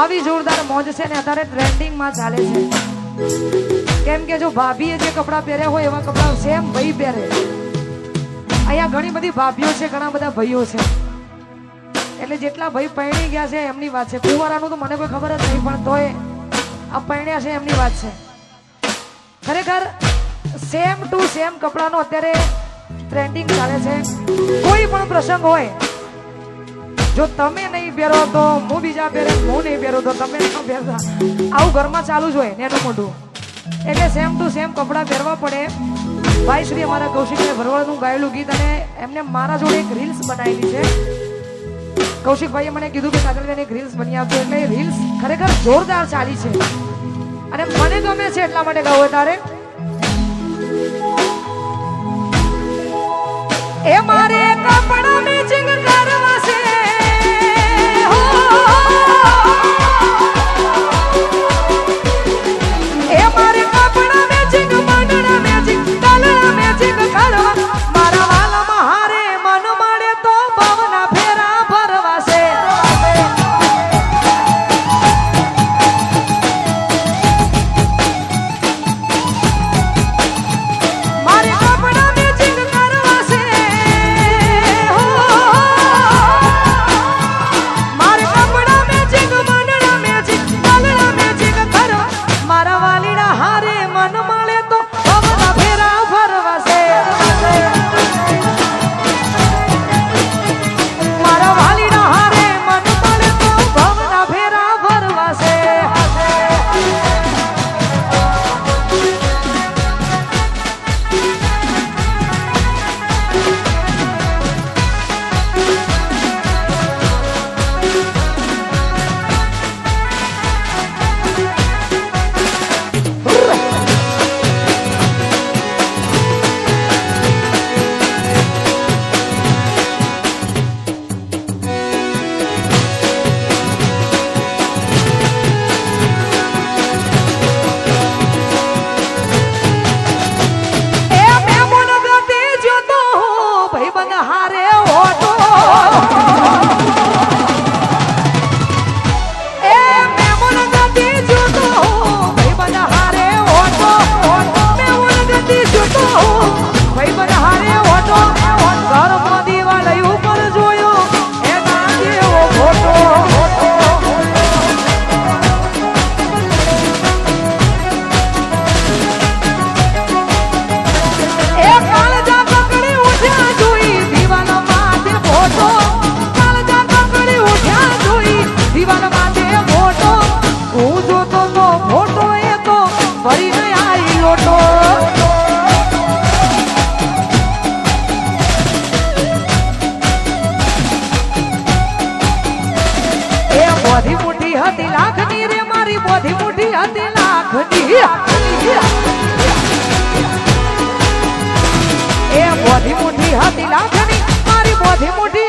આવી જોરદાર મોજ છે ને અત્યારે ટ્રેન્ડિંગમાં ચાલે છે. કેમ કે જો ભાભીએ જે કપડાં પહેર્યા હોય એવા કપડાં સેમ ભાઈ પહેરે. અહીંયા ઘણી બધી ભાભીઓ છે, ઘણા બધા ભાઈઓ છે. એટલે જેટલા ભાઈ પરણી ગયા છે એમની વાત છે. કુંવારાનું તો મને કોઈ ખબર જ નહીં, પણ તોય આ પરણ્યા છે એમની વાત છે. ખરેખર સેમ ટુ સેમ કપડાનો અત્યારે ટ્રેન્ડિંગ ચાલે છે. કોઈ પણ પ્રસંગ હોય જો તમે નહીં પહેરો તો હું બીજા પહેરે હું નહીં પહેરું તો તમે ન પહેરતા. આવું ઘરમાં ચાલુ જ હોય, નેનું મોટું એટલે સેમ ટુ સેમ કપડાં પહેરવા પડે. ભાઈ શ્રી અમારા કૌશિકભાઈ ભરવાડનું ગાયેલું ગીત અને એમને મારા જોડે એક રીલ્સ બનાવેલી છે. કૌશિકભાઈએ મને કીધું કે કાજલભાઈ એક રીલ્સ બની આપજો, એટલે રીલ્સ ખરેખર જોરદાર ચાલી છે. અને મને ગમે છે એટલા માટે ગાવું તારે. એ મારે કપડા મેચિંગ કરવા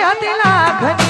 બોધી મુઠી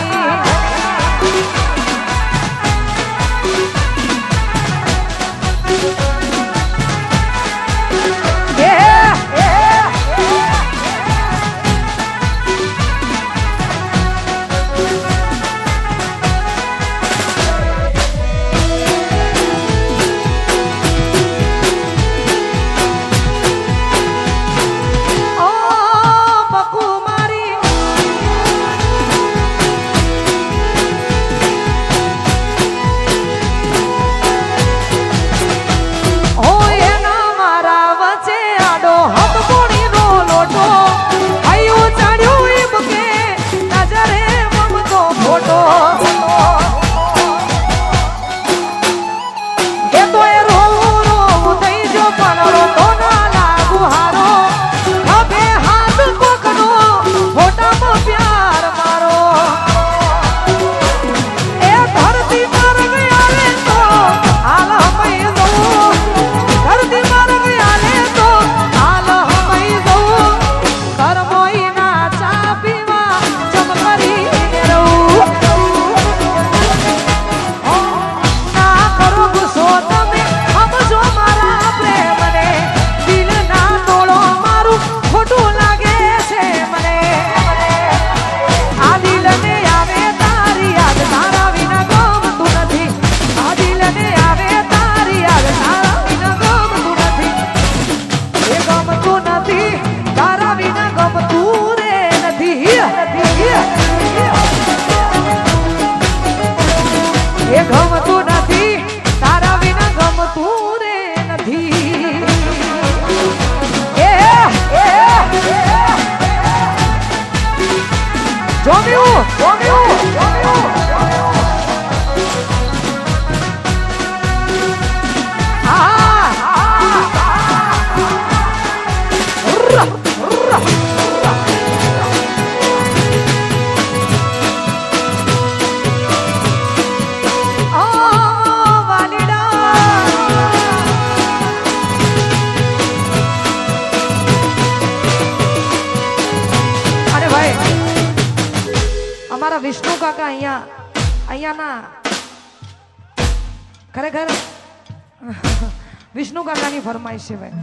વિષ્ણુ કાકાની ફરમાઈશ છે ભાઈ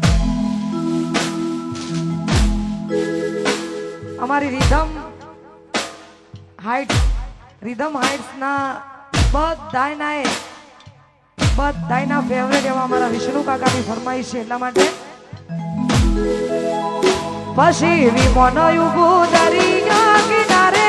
અમારી રીધમ હાઇટ રીધમ હાઇટ્સના બધાયના બધાયના ફેવરેટ એવા અમારા વિષ્ણુ કાકાની ફરમાઈશ છે. એટલા માટે પછી વિમોન યુગુ દરિયા કિનારે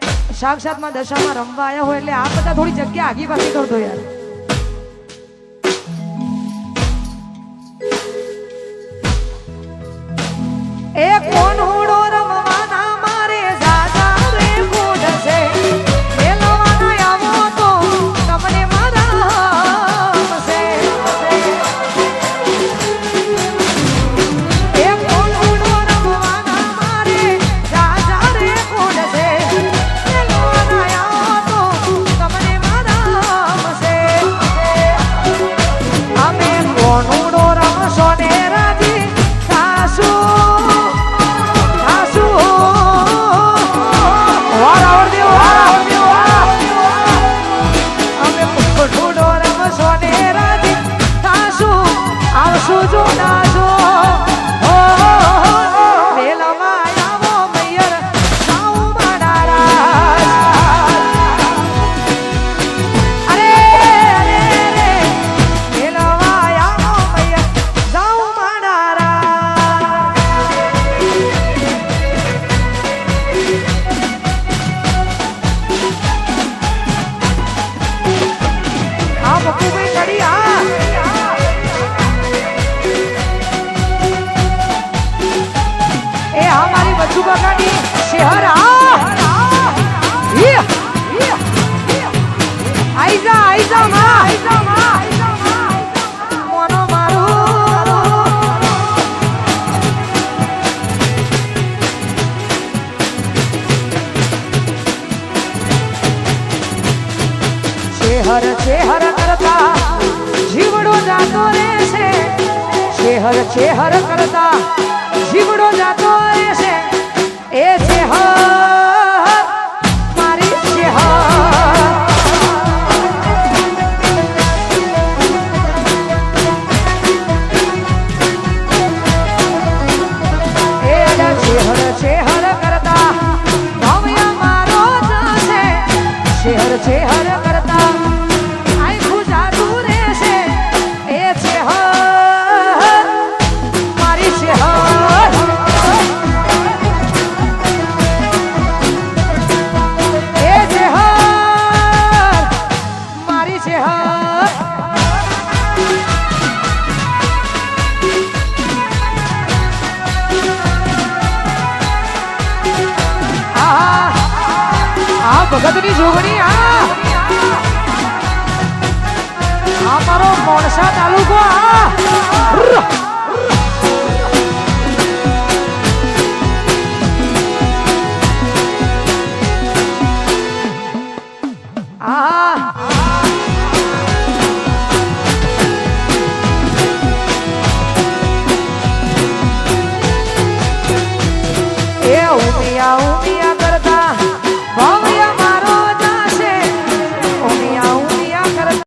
સાક્ષાતમાં દશામાં રમવા આવ્યા હોય એટલે આ બધા થોડી જગ્યા આગી પાછી કરતો યાર. શેહર કરતા જીવડો જાતો રહેશે શેહર શેહર કરતા જીવડો જાતો ભગતની જોગણી આ! આ મારો મોણસા તાલુકો આ!